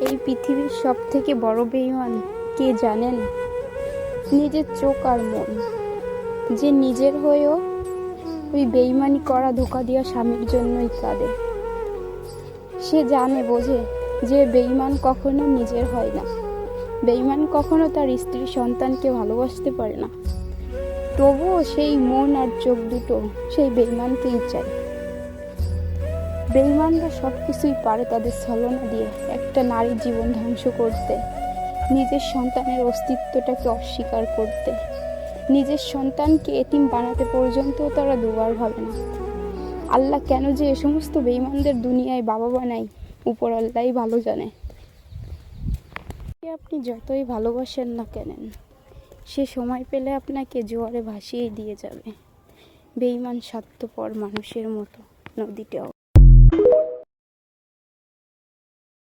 এই পৃথিবীর সব থেকে বড় বেইমান কে জানেন? নিজের চোখ আর মন। যে নিজের হয়েও ওই বেইমানি করা ধোকা দেওয়া স্বামীর জন্যই কাঁদে। সে জানে, বোঝে যে বেইমান কখনো নিজের হয় না। বেইমান কখনো তার স্ত্রী সন্তানকে ভালোবাসতে পারে না। তবুও সেই মন আর চোখ দুটো সেই বেইমানকেই চায়। বেইমানরা সব কিছুই পারে তাদের ছলনা দিয়ে একটা নারীর জীবন ধ্বংস করতে, নিজের সন্তানের অস্তিত্বটাকে অস্বীকার করতে। নিজের সন্তানকে এতিম বানাতে পর্যন্ত তারা দুবার ভাবে না। আল্লাহ কেন যে এ সমস্ত বেইমানদের দুনিয়ায় বাবা বানায়, উপর আল্লাহই ভালো জানে। আপনি যতই ভালোবাসেন না কেনেন, সে সময় পেলে আপনাকে জোয়ারে ভাসিয়ে দিয়ে যাবে। বেইমান স্বার্থপর মানুষের মতো নদীটাও।